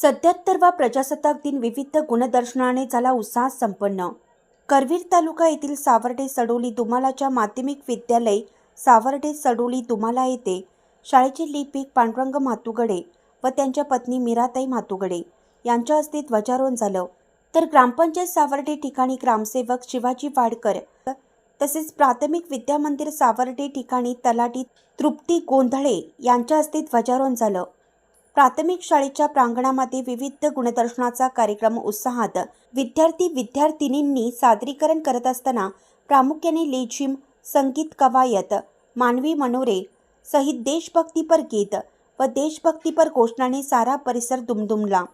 सत्याहत्तरवा प्रजासत्ताक दिन विविध गुणदर्शनाने झाला उत्साहात संपन्न. करवीर तालुका येथील सावर्डे सडोली दुमालाच्या माध्यमिक विद्यालय सावर्डे सडोली दुमाला येथे शाळेचे लिपिक पांडुरंग म्हातुगडे व त्यांच्या पत्नी मीराताई म्हातुगडे यांच्या हस्ते ध्वजारोहण झालं. तर ग्रामपंचायत सावर्डे ठिकाणी ग्रामसेवक शिवाजी वाडकर तसेच प्राथमिक विद्यामंदिर सावर्डे ठिकाणी तलाठी तृप्ती गोंधळे यांच्या हस्ते ध्वजारोहण झालं. प्राथमिक शाळेच्या प्रांगणामध्ये विविध गुणदर्शनाचा कार्यक्रम उत्साहात विद्यार्थी विद्यार्थिनींनी सादरीकरण करत असताना प्रामुख्याने लेझिम संगीत कवायत मानवी मनोरे सहित देशभक्तीपर गीत व देशभक्तीपर घोषणाने सारा परिसर दुमदुमला.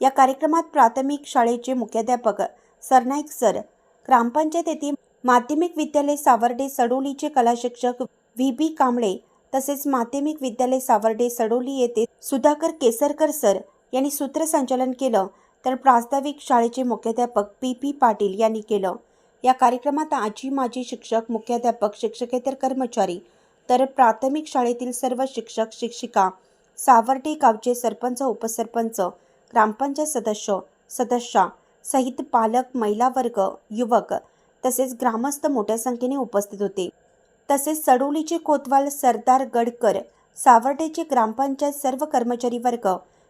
या कार्यक्रमात प्राथमिक शाळेचे मुख्याध्यापक सरनाईक सर ग्रामपंचायत येथील माध्यमिक विद्यालय सावर्डे सडोलीचे कलाशिक्षक व्ही बी कांबळे तसेच माध्यमिक विद्यालय सावर्डे सडोली येथे सुधाकर केसरकर सर यांनी सूत्रसंचालन केलं. तर प्रास्ताविक शाळेचे मुख्याध्यापक पी पी पाटील यांनी केलं. या कार्यक्रमात आजी माजी शिक्षक मुख्याध्यापक शिक्षकेतर कर्मचारी तर प्राथमिक शाळेतील सर्व शिक्षक शिक्षिका सावर्डे गावचे सरपंच उपसरपंच ग्रामपंचायत सदस्य सदस्या सहित पालक महिला वर्ग युवक तसेच ग्रामस्थ मोठ्या संख्येने उपस्थित होते. तसेच सडोलीचे कोतवाल सरदार गडकर सावर्डेचे ग्रामपंचायत सर्व कर्मचारी वर्ग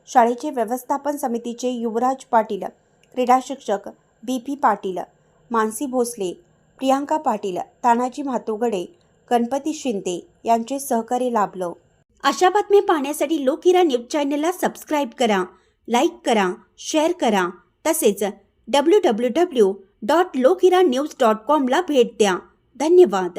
शाळेचे व्यवस्थापन समितीचे युवराज पाटील क्रीडा शिक्षक बी पी पाटील मानसी भोसले प्रियांका पाटील तानाजी म्हातोगडे गणपती शिंदे यांचे सहकार्य लाभलं. अशा बातम्या पाहण्यासाठी लोकहिरा न्यूज चॅनलला सबस्क्राईब करा लाईक करा शेअर करा. तसेच W W W dot Lokhira news dot कॉमला भेट द्या. धन्यवाद.